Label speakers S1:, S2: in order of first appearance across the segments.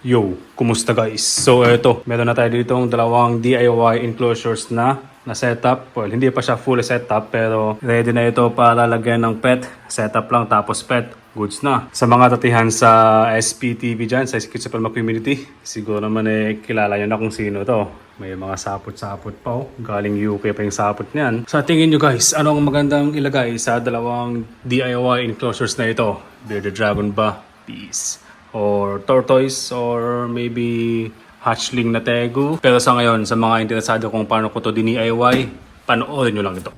S1: Yo, kumusta guys? So eto, meron na tayo dito dalawang DIY enclosures na na setup. Well, hindi pa siya fully setup pero ready na ito para lagyan ng pet. Setup lang tapos pet. Goods na. Sa mga tatihan sa SPTV dyan, sa Secret Palma Community, siguro naman eh kilala nyo na kung sino to. May mga sapot-sapot pa oh. Galing UK pa yung sapot niyan. Sa tingin nyo guys, ano ang magandang ilagay sa dalawang DIY enclosures na ito? Bearded Dragon ba? Peace or tortoise or maybe hatchling na tegu. Pero sa ngayon, sa mga interesado kung paano ko to DIY, panoorin nyo lang ito.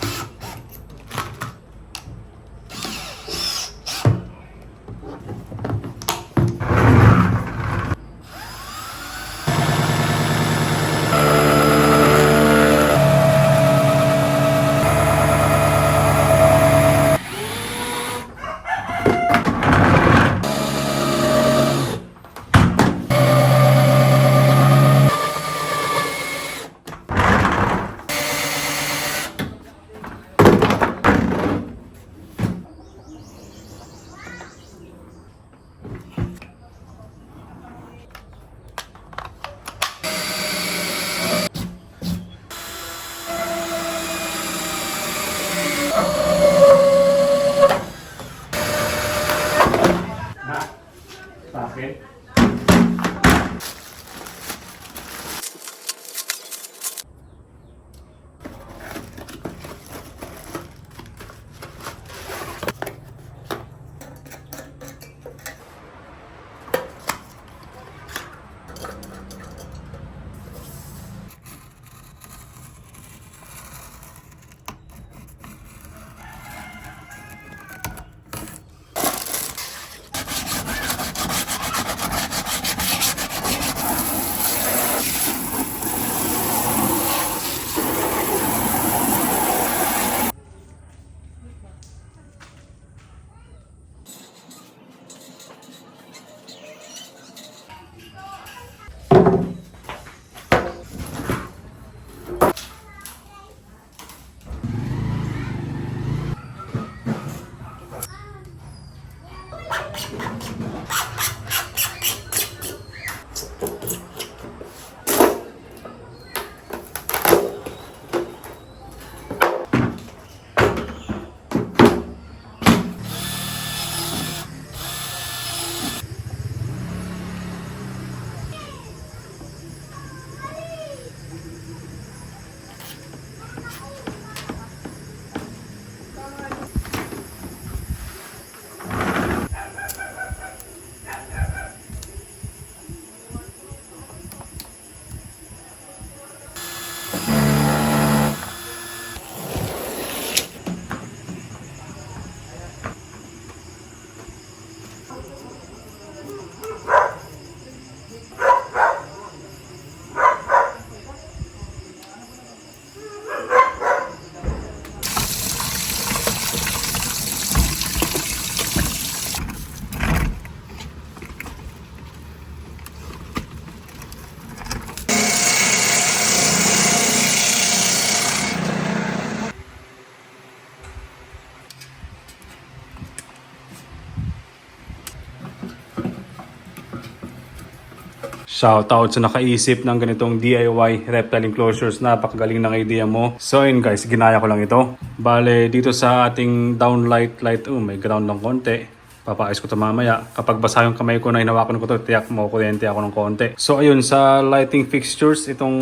S1: Shoutout sa nakaisip ng ganitong DIY reptile enclosures. Napakagaling ng idea mo. So yun guys, ginaya ko lang ito. Bale, dito sa ating downlight light, oh, may ground ng konti. Papaayos ko ito mamaya. Kapag basa yung kamay ko na hinawakan ko ito, tiyak mo kuryente ako ng konti. So ayun, sa lighting fixtures, itong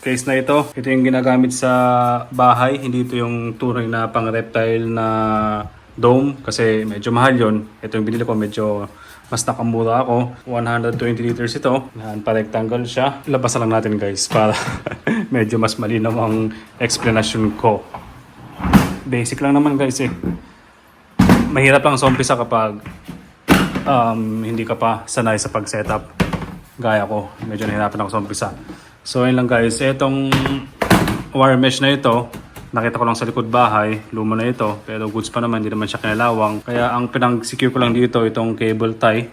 S1: case na ito, ito yung ginagamit sa bahay. Hindi ito yung tunay na pang reptile na dome kasi medyo mahal yon. Ito yung binili ko, medyo mas nakamura ako. 120 liters ito. Yan, pa-rectangle siya. Labas na lang natin guys para medyo mas malinaw ang explanation ko. Basic lang naman guys eh. Mahirap lang sa umpisa kapag um, hindi ka pa sanay sa pag-setup. Gaya ko, medyo nahirapan ako sa umpisa. So yun lang guys, itong wire mesh na ito, nakita ko lang sa likod bahay, luma na ito, pero goods pa naman, hindi naman siya kinalawang. Kaya ang pinang-secure ko lang dito, itong cable tie.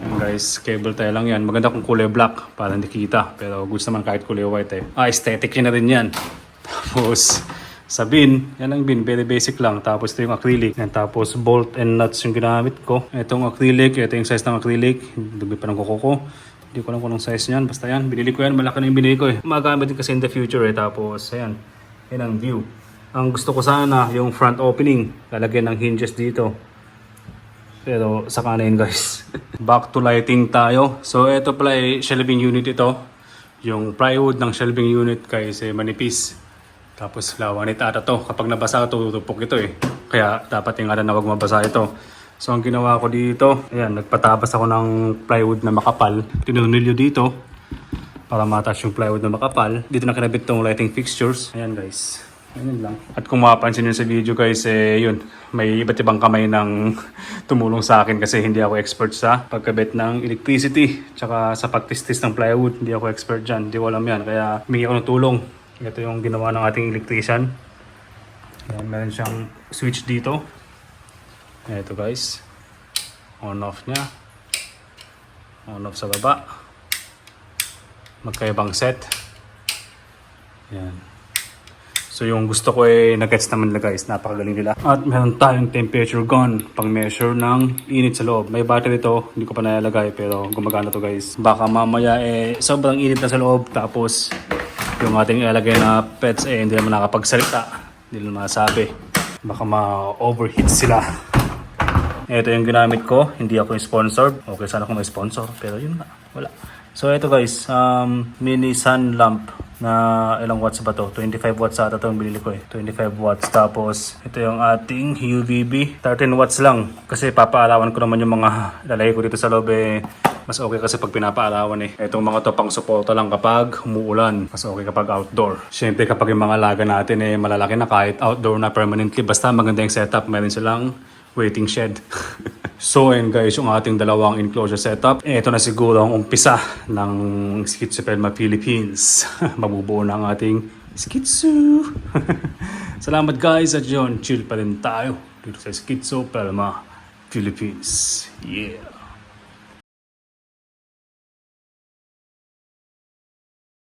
S1: Ayan guys, cable tie lang yan. Maganda kung kulay black para hindi kita. Pero goods naman kahit kulay white eh. Ah, aesthetic yun na rin yan. Tapos, sa bin. Yan ang bin, very basic lang. Tapos ito yung acrylic. Yan, tapos bolt and nuts yung ginamit ko. Itong acrylic, ito yung size ng acrylic. Dumi pa ng kuko ko. Hindi ko alam kung anong size niyan. Basta yan, binili ko yan. Malaki na yung binili ko eh. Magamit din kasi in the future eh. Tapos, ayan. Yan ang view. Ang gusto ko sana, yung front opening. Lalagyan ng hinges dito. Pero saka na yun guys. Back to lighting tayo. So ito pala ay shelving unit ito. Yung plywood ng shelving unit guys ay manipis. Tapos lawanit ata to. Kapag nabasa ito, tutupok ito eh. Kaya dapat yung na wag mabasa ito. So ang ginawa ko dito, ayan, nagpatabas ako ng plywood na makapal. Tinunilyo dito para matouch yung plywood na makapal. Dito nakinabit tong lighting fixtures. Ayan guys. Ayan lang. At kung mapapansin nyo sa video guys, eh yun, may iba't ibang kamay ng tumulong sa akin kasi hindi ako expert sa pagkabit ng electricity tsaka sa pagtistis ng plywood. Hindi ako expert dyan. Hindi ko alam yan. Kaya humingi ako ng tulong. Ito yung ginawa ng ating electrician. Ayan, meron siyang switch dito. Ito guys. On off niya. On off sa baba. Magkaibang set. Yan. So yung gusto ko eh, nag-gets naman nila guys, napakagaling nila. At meron tayong temperature gun, pang measure ng init sa loob. May battery to, hindi ko pa nalalagay pero gumagana to guys. Baka mamaya eh, sobrang init na sa loob tapos yung ating ilalagay na pets eh, hindi naman nakapagsalita. Hindi naman masabi. Baka ma-overheat sila. Ito yung ginamit ko, hindi ako sponsored. Okay, sana kung may sponsor, pero yun na, wala. So ito guys, um, mini sun lamp na ilang watts ba to? 25 watts ata itong binili ko eh. 25 watts. Tapos ito yung ating UVB. 13 watts lang. Kasi papaalawan ko naman yung mga lalagay ko dito sa loob eh. Mas okay kasi pag pinapaalawan eh. Itong mga to pang suporta lang kapag umuulan. Mas okay kapag outdoor. Siyempre kapag yung mga laga natin eh malalaki na kahit outdoor na permanently. Basta maganda yung setup. Meron silang waiting shed. so ayun guys, yung ating dalawang enclosure setup. Ito na siguro ang umpisa ng Schizophrenia Philippines. Mabubuo na ang ating Schizo. Salamat guys at yun, chill pa rin tayo dito sa Schizophrenia Philippines. Yeah.